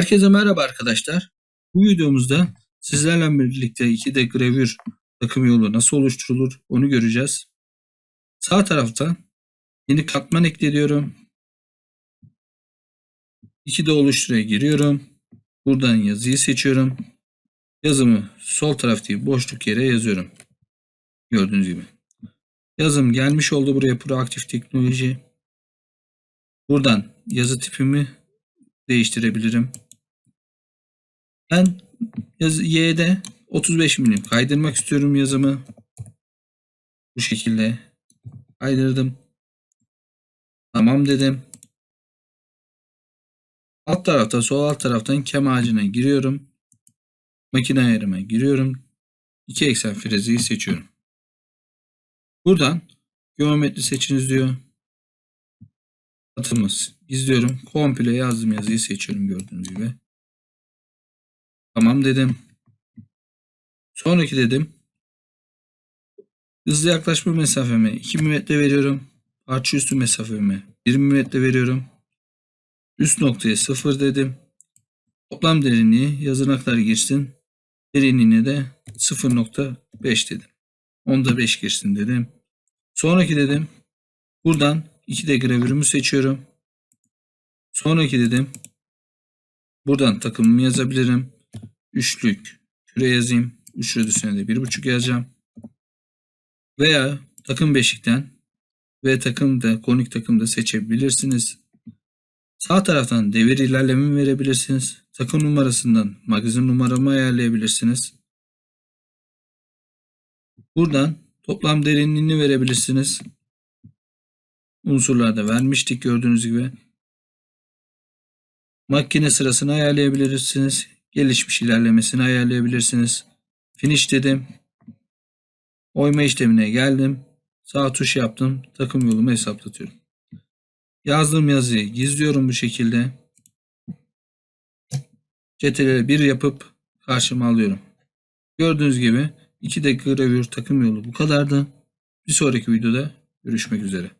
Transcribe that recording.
Herkese merhaba arkadaşlar. Bu videomuzda sizlerle birlikte 2D gravür takım yolu nasıl oluşturulur onu göreceğiz. Sağ tarafta yeni katman ekliyorum. 2D oluşturuya giriyorum. Buradan yazıyı seçiyorum. Yazımı sol taraftaki boşluk yere yazıyorum. Gördüğünüz gibi. Yazım gelmiş oldu buraya proaktif teknoloji. Buradan yazı tipimi değiştirebilirim. Ben yaz Y'de 35 milim kaydırmak istiyorum yazımı. Bu şekilde kaydırdım. Tamam dedim. Alt tarafta sol alt taraftan kem ağacına giriyorum. Makine ayarıma giriyorum. İki eksen frezeyi seçiyorum. Buradan geometri seçiniz diyor. Atımız izliyorum. Komple yazdım yazıyı seçiyorum gördüğünüz gibi. Tamam dedim. Sonraki dedim. Hızlı yaklaşma mesafeme 2 mm veriyorum. Parça üstü mesafeme 1 mm veriyorum. Üst noktaya 0 dedim. Toplam derinliği yazına kadar girsin. Derinliğine de 0.5 dedim. Onda 5 girsin dedim. Sonraki dedim. Buradan 2D gravürümü seçiyorum. Sonraki dedim. Buradan takımımı yazabilirim. Üçlük küre yazayım. Üçlü üstüne de bir buçuk yazacağım. Veya takım beşikten ve takım da konik takım da seçebilirsiniz. Sağ taraftan devir ilerleme verebilirsiniz. Takım numarasından magazin numaramı ayarlayabilirsiniz. Buradan toplam derinliğini verebilirsiniz. Unsurlarda vermiştik gördüğünüz gibi. Makine sırasını ayarlayabilirsiniz. Gelişmiş ilerlemesini ayarlayabilirsiniz. Finish dedim. Oyma işlemine geldim. Sağ tuş yaptım. Takım yolumu hesaplatıyorum. Yazdığım yazıyı gizliyorum bu şekilde. CTRL 1 yapıp karşıma alıyorum. Gördüğünüz gibi 2 dakika gravür takım yolu bu kadardı. Bir sonraki videoda görüşmek üzere.